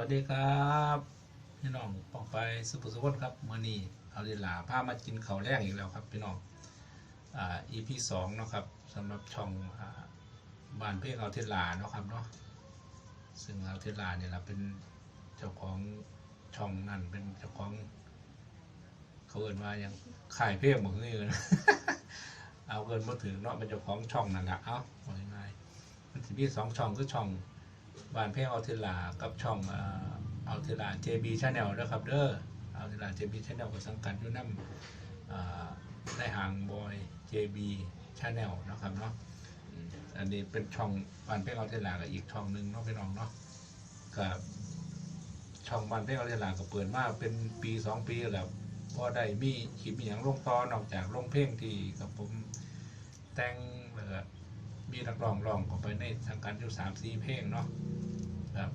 วัสดีครับพี่น้องปองไปสุภสุขนครับมื่อนี้เอาเวลาพามากินข้าวแรกอีกแล้วครับพี่น้องอ่า EP สองเนาะครับสำหรับช่องอ่าบ้านเพ่งเอาเทลาเนาะครับเนาะซึ่งเอาเทลาเนี่ยเราเป็นเจ้าของช่องนั่นเป็นเจ้าของเขาเอินว่ายังขายเพ่งหมดเลยนเอาเกินมาถึงเนาะเป็นเจ้าของช่องนั่นแหละเอ้าว่าง่ายๆมันจะมีสองช่องคือช่อง บ้านเพ่งเอาเทลากับช่องเอ่อเอาเทลา JB Channel นะครับเด้อเอาเทลา JB Channel ก็สังกัดอยู่น้ำเอ่อในห่างบอย JB Channel นะครับเนาะอันนี้เป็นช่องบ้านเพ่งเอาเทลากับอีกช่องหนึ่งเนาะพี่น้องเนาะกับช่องบ้านเพ่งเอาเทลาก็เปิดมาเป็นปีสองปีแล้วก็ได้มีคลิปอย่างลงตอนอกจากลงเพลงที่กับผมแต่งแล้วก็ มีนักร้องร้องเข้าไปในสังกัดอยู่สามสี่เพลงเนาะครับ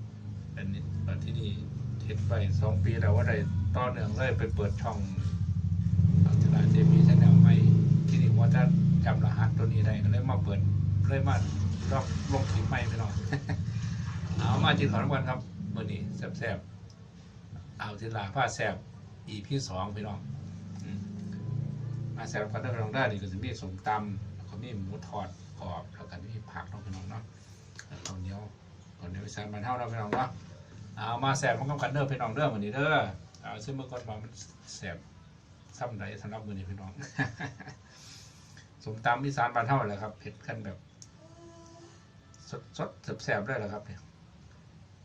เป็นตอนที่นี่เฮ็ดไปสองปีแล้วว่าได้ต่อเนื่องเลยไปเปิดช่องอัลตราเจมีชแนลใหม่ที่นี่ว่าถ้าจำรหัสตัวนี้ได้ก็เลยมาเปิดเลยมาลองลงคลิปใหม่ไปหน่อยเอามาจินขอรางวัลครับมื่อนี้แซ่บๆเอาทีลาผ้าแซ่บอีพีสองพี่น้องมาแซ่บกันได้พี่น้องได้นี่ก็จะมีสมตำแล้วก็มีหมูทอด กรอบแล้วก็มีผักเนาะพี่น้องเนาะแล้วข้าวเหนียวก่อนเดี๋ยวไปสานมันเท่าเราพี่น้องเนาะเอามาแสบมันก็กันเด้อพี่น้องเด้อวันนี้เด้อเอาซึ่งเมื่อก่อนมามันแสบซ้ำใดสำหรับมือนี้พี่น้องสมตำอีสานบ้านเท่าเลยครับเผ็ดกันแบบ สดสดแสบแสบๆเลยแหละครับเนี่ย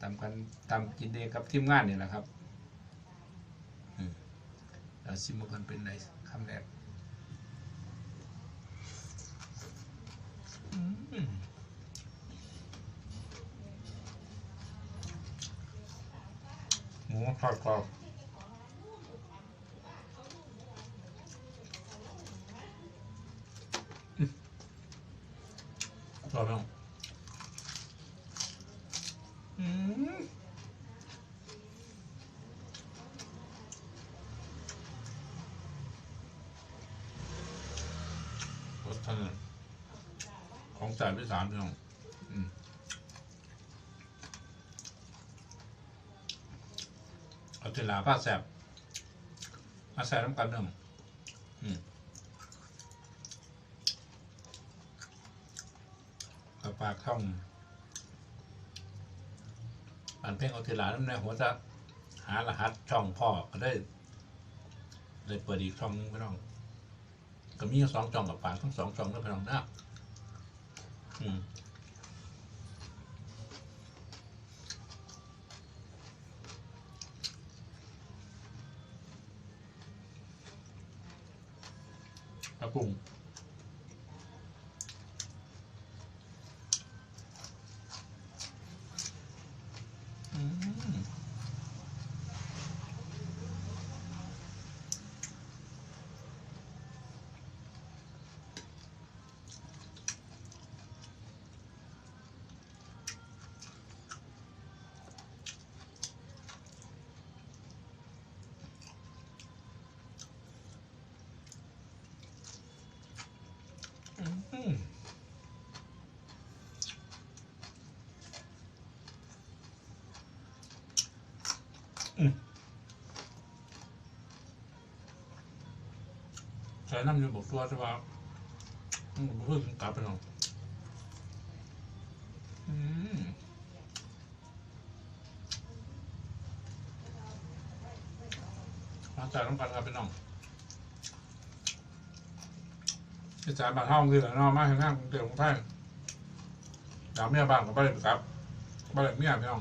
ตำกันตำกินเองกับทีมงานนี่แหละครับอืมเอาซิมเมื่อก่อนเป็นไรคำแรกอืม หมู ทอดกรอบอืมกรอบไหมครับอืมรสชาติของจ่ายไปสามพี่น้องอืม เอาเวลาผ้าแสบมาแสบน้ำกันเดิมอืมกับปากช่องอันเพ่งเอาเวลาน้ำในหัวจะหารหัสช่องพ่อก็ได้เลยเปิดอีกช่องนึงพี่น้องก็มีสองช่องกับปากทั้งสองช่องแล้วพี่น้องนะอืม กร ใช้น้ำยู่บอกตัวใช่ป่ะอืมเพิ่งกลับไปหรอกอืมมาจายต้องกันครับพี่น้อง พี่จ่ายบาทห้องคือหลังนอกมาข้างหน้ากรุงเทพกรุงไทยดาวเมียบ้านกับบ้านครับบ้านเมียพี่น้อง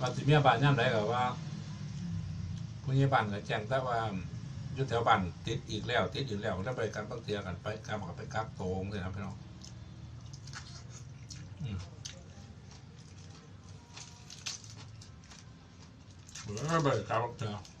ว่าสิเมียบ้านย่ำไรกับว่าผู้ใหญ่บ้านก็แจ้งแต่ว่าอยู่แถวบ้านติดอีกแล้ว ติดอีกแล้วแล้วไปกันต้องเตียกันไปกลับกับไปกักโตงเลยนะพี่น้อง อืมแล้